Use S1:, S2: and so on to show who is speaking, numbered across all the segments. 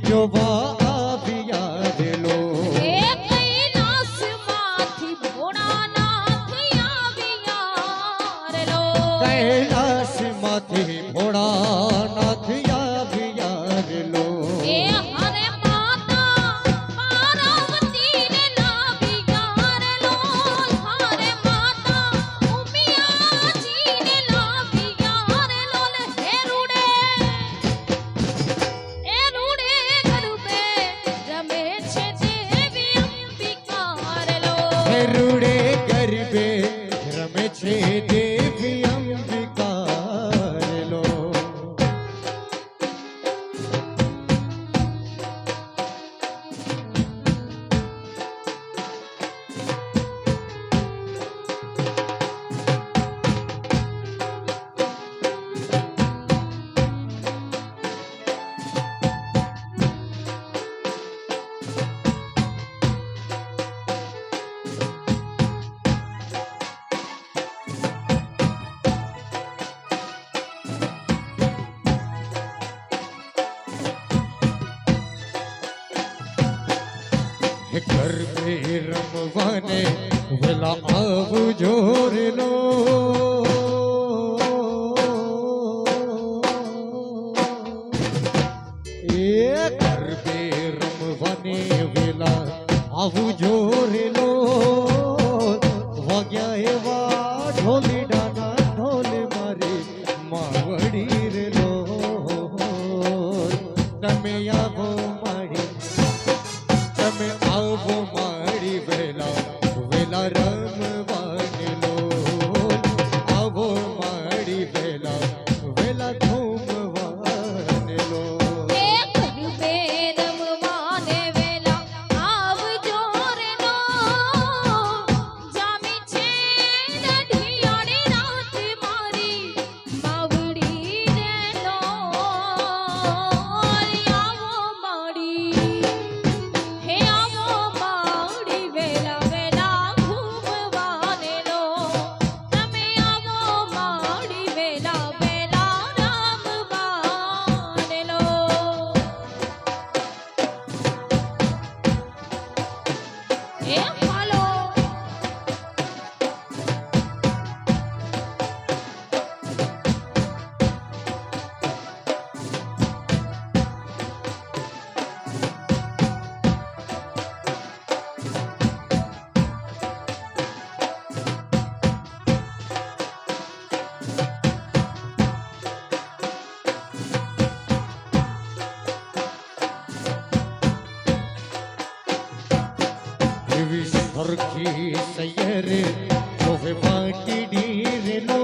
S1: Jovan. ઘર બે રમવાને વેલા આવજો રેલો એ ઘર બે રમવાને વેલા આવજો રેલો વાગ્યા એવા ઢોલી ડાના ઢોલ મારી
S2: માવડી
S1: રેલો તમે சொர்க்கீசையரு புகை
S3: பாட்டிடீரனோ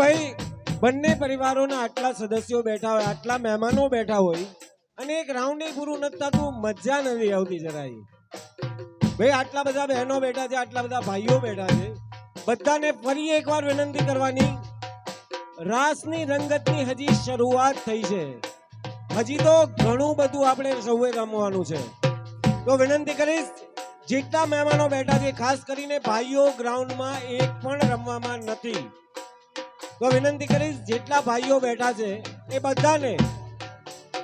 S3: ભાઈ, બંને પરિવારોના આટલા સદસ્યો બેઠા હોય, આટલા મહેમાનો બેઠા હોય, અને એક રાઉન્ડ પૂરું નથી થતું, મજા નથી આવતી જરાય. ભાઈ, આટલા બધા બહેનો બેઠા છે, આટલા બધા ભાઈઓ બેઠા છે, બધાને ફરી એકવાર વિનંતી કરવાની, રાસની રંગતની હજી શરૂઆત થઈ છે. હજી તો ઘણું બધું આપણે સૌએ રમવાનું છે. તો વિનંતી કરીશ, જેટલા મહેમાનો બેઠા છે, ખાસ કરીને ભાઈઓ ગ્રાઉન્ડમાં એક પણ રમવામાં નથી. તો વિનંતી કરીશ, જેટલા ભાઈઓ બેઠા છે એ બધાને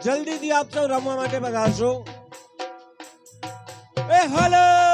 S3: જલ્દીથી આપ સૌ રમવા માટે પધારશો. એ હલો!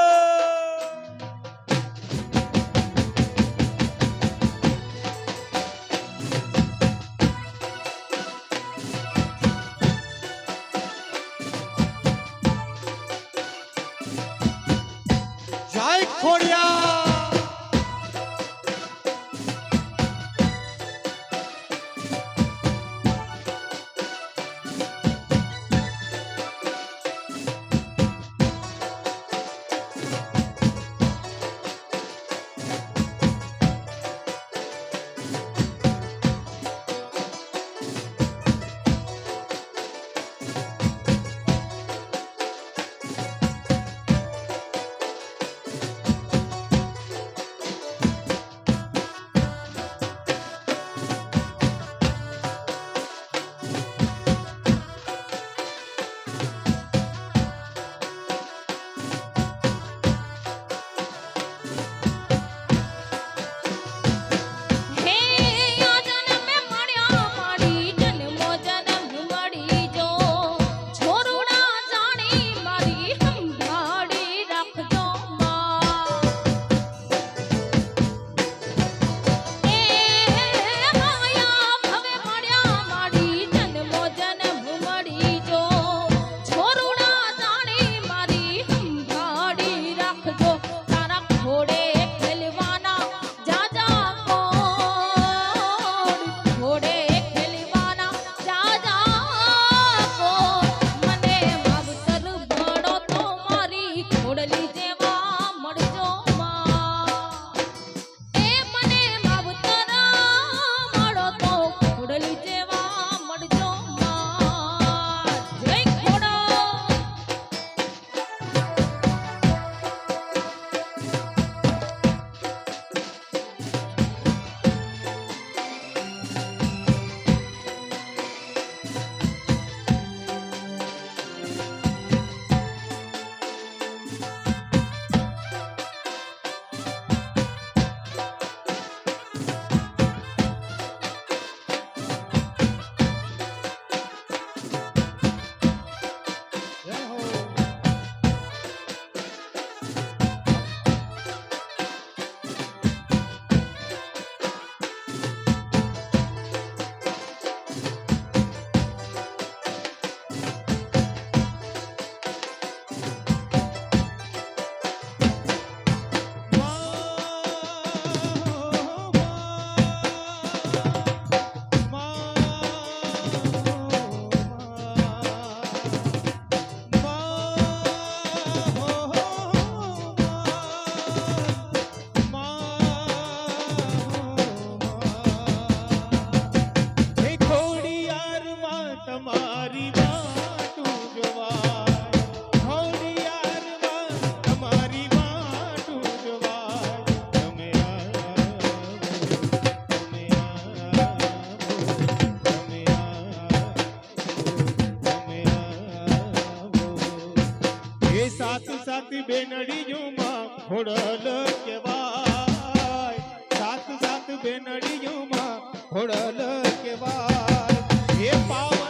S4: એ
S2: સાત સાત બેનડી માં ખોડલ કેવાય સાત સાત બેનડી માં ખોડલ કેવાય એ પાવન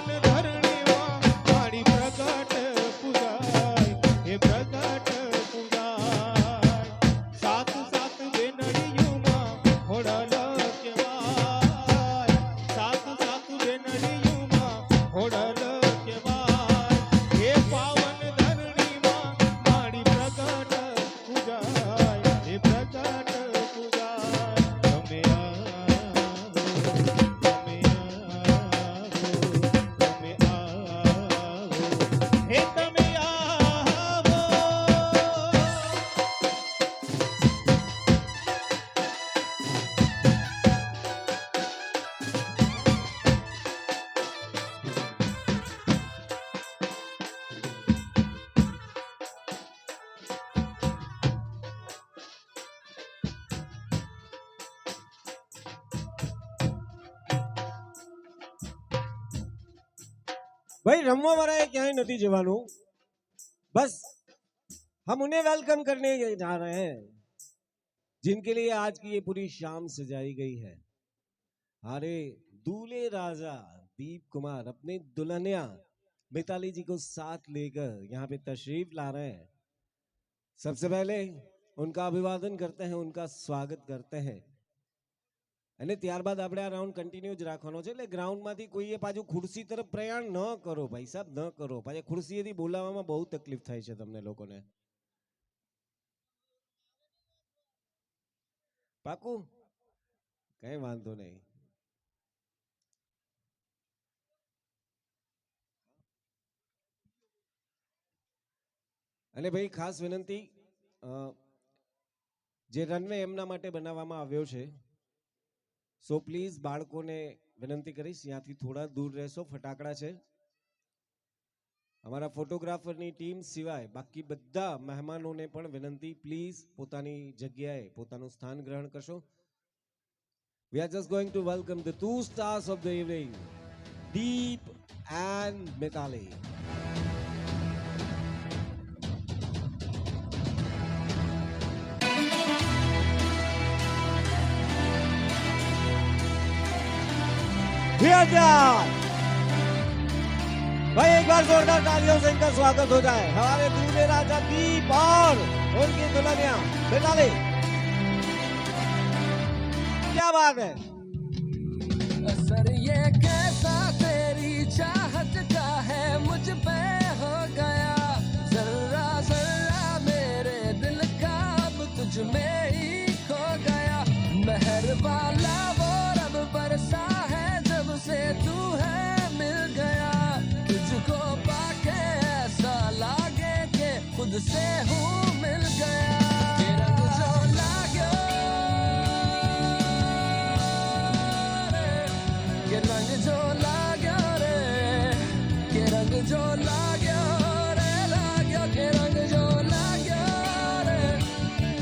S5: भाई रमवा वाला ક્યાંય નથી જવાનું बस हम उन्हें वेलकम करने जा रहे हैं जिनके लिए आज की ये पूरी शाम सजाई गई है अरे दूल्हे राजा दीप कुमार अपने दुल्हनिया मिताली जी को साथ लेकर यहाँ पे तशरीफ ला रहे हैं सबसे पहले उनका अभिवादन करते हैं उनका स्वागत करते हैं અને ત્યારબાદ આપણે આ રાઉન્ડ કન્ટિન્યુ જ રાખવાનો છે. એટલે ગ્રાઉન્ડમાંથી કોઈએ પાછું ખુરશી તરફ પ્રયાણ ન કરો ભાઈ સાહેબ, ન કરો. પાછા ખુરશીએથી બોલાવવામાં બહુ તકલીફ થાય છે તમને લોકોને. પાકું, કઈ વાંધો નહીં. અને ભાઈ ખાસ વિનંતી જે રનવે એમના માટે બનાવવામાં આવ્યો છે સો પ્લીઝ બાળકોને વિનંતી કરીશ, ત્યાંથી થોડા દૂર રહેશો, ફટાકડા છે અમારા ફોટોગ્રાફરની ટીમ સિવાય બાકી બધા મહેમાનોને પણ વિનંતી પ્લીઝ પોતાની જગ્યાએ પોતાનું સ્થાન ગ્રહણ કરશો we are just going to welcome the two stars of the evening Deep and Mitali. भाई एक बार जोरदार तालियों से इनका स्वागत हो जाए हमारे दूल्हे राजा दीप और उनकी दुल्हनिया मिताली क्या बात है
S6: असर ये कैसा